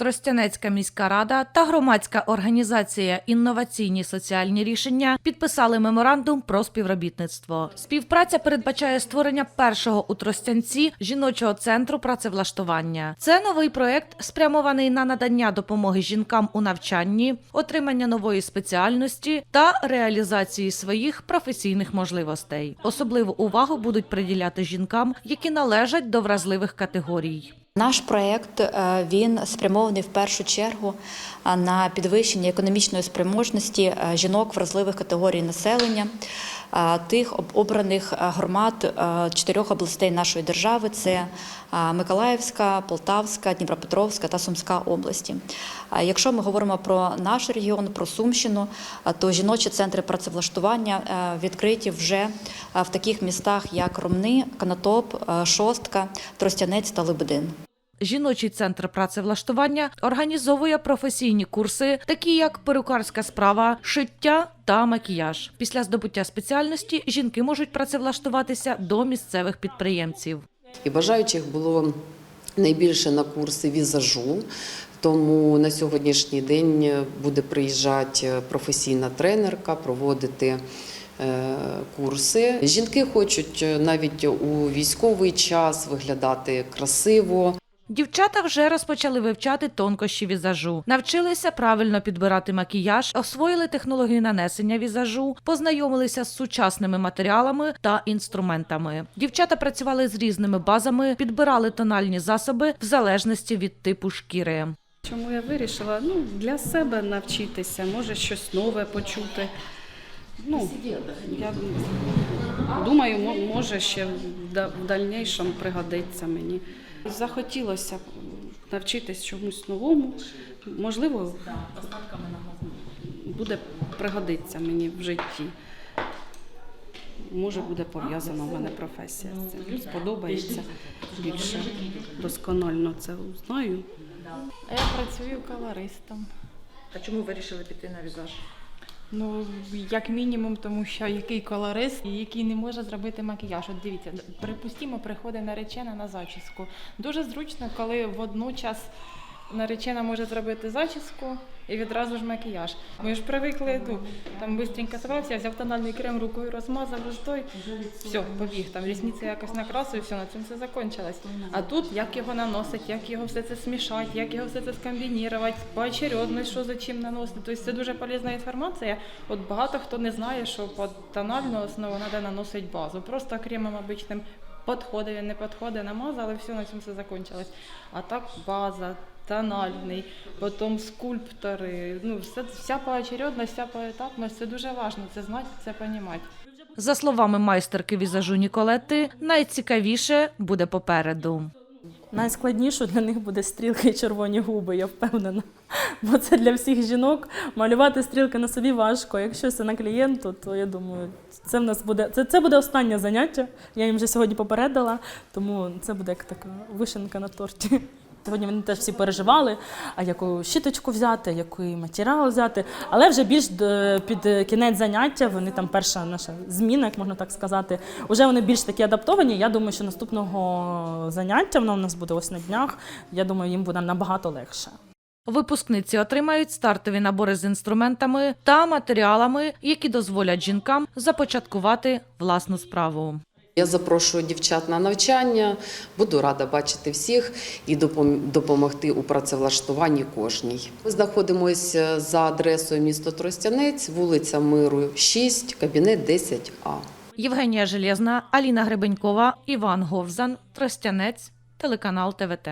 Тростянецька міська рада та громадська організація Інноваційні соціальні рішення підписали меморандум про співробітництво. Співпраця передбачає створення першого у Тростянці жіночого центру працевлаштування. Це новий проект, спрямований на надання допомоги жінкам у навчанні, отримання нової спеціальності та реалізації своїх професійних можливостей. Особливу увагу будуть приділяти жінкам, які належать до вразливих категорій. Наш проєкт е, він спрямований в першу чергу е, на підвищення економічної спроможності е, жінок вразливих категорій населення, тих обраних громад чотирьох областей нашої держави: це Миколаївська, Полтавська, Дніпропетровська та Сумська області. Якщо ми говоримо про наш регіон, про Сумщину, то жіночі центри працевлаштування відкриті вже в таких містах, як Ромни, Канатоп, Шостка, Тростянець та Лебедин. Жіночий центр працевлаштування організовує професійні курси, такі як перукарська справа, шиття та макіяж. Після здобуття спеціальності жінки можуть працевлаштуватися до місцевих підприємців. І бажаючих було найбільше на курси візажу. Тому на сьогоднішній день буде приїжджати професійна тренерка, проводити е, курси. Жінки хочуть навіть у військовий час виглядати красиво, Дівчата вже розпочали вивчати тонкощі візажу, навчилися правильно підбирати макіяж, освоїли технологію нанесення візажу, познайомилися з сучасними матеріалами та інструментами. Дівчата працювали з різними базами, підбирали тональні засоби в залежності від типу шкіри. Чому я вирішила? Ну, для себе навчитися, може щось нове почути. Ну, я думаю, мо- може ще в дальнішому пригодиться мені. Захотілося навчитись чомусь новому. Можливо, буде пригодиться мені в житті. Може, буде пов'язана в мене професія з цим. Ну, Сподобається більше досконально це знаю. А я працюю колористом. А чому вирішили піти на візаж? Ну, як мінімум, тому що який колорист, який не може зробити макіяж. От дивіться, припустімо, приходить наречена на зачіску. Дуже зручно, коли водночас наречена може зробити зачіску і відразу ж макіяж. Ми ж привикли, ну, там швидко собрався, взяв тональний крем, рукою розмазав, розтой, все, побіг, там рісниці якось накрасив, все, на цьому все закончилось. А тут як його наносить, як його все це смішати, як його все це скомбінувати, поочередно, що за чим наносити. Тобто це дуже полезна інформація. От багато хто не знає, що під тональну основу треба наносити базу. Просто кремом обичним підходить, він не підходить, намазали, все, на цьому все закончилось. А так база, тональний, потім скульптори, ну все, вся поочередність, вся поетапність, це дуже важливо, це знати, це розуміти. За словами майстерки візажу Ніколети, найцікавіше буде попереду. Найскладніше для них буде стрілки і червоні губи, я впевнена. Бо це для всіх жінок. Малювати стрілки на собі важко. Якщо це на клієнту, то я думаю, це в нас буде це, це буде останнє заняття. Я їм вже сьогодні попередила, тому це буде як така вишенка на торті. Сьогодні вони теж всі переживали, а яку щіточку взяти, який матеріал взяти. Але вже більш під кінець заняття, вони там перша наша зміна, як можна так сказати, вже вони більш такі адаптовані. Я думаю, що наступного заняття воно у нас буде ось на днях. Я думаю, їм буде набагато легше. Випускниці отримають стартові набори з інструментами та матеріалами, які дозволять жінкам започаткувати власну справу. Я запрошую дівчат на навчання. Буду рада бачити всіх і допом- допомогти у працевлаштуванні кожній. Ми знаходимося за адресою місто Тростянець, вулиця Миру, 6, кабінет 10А. Євгенія Железна, Аліна Гребенькова, Іван Говзан, Тростянець, телеканал ТВТ.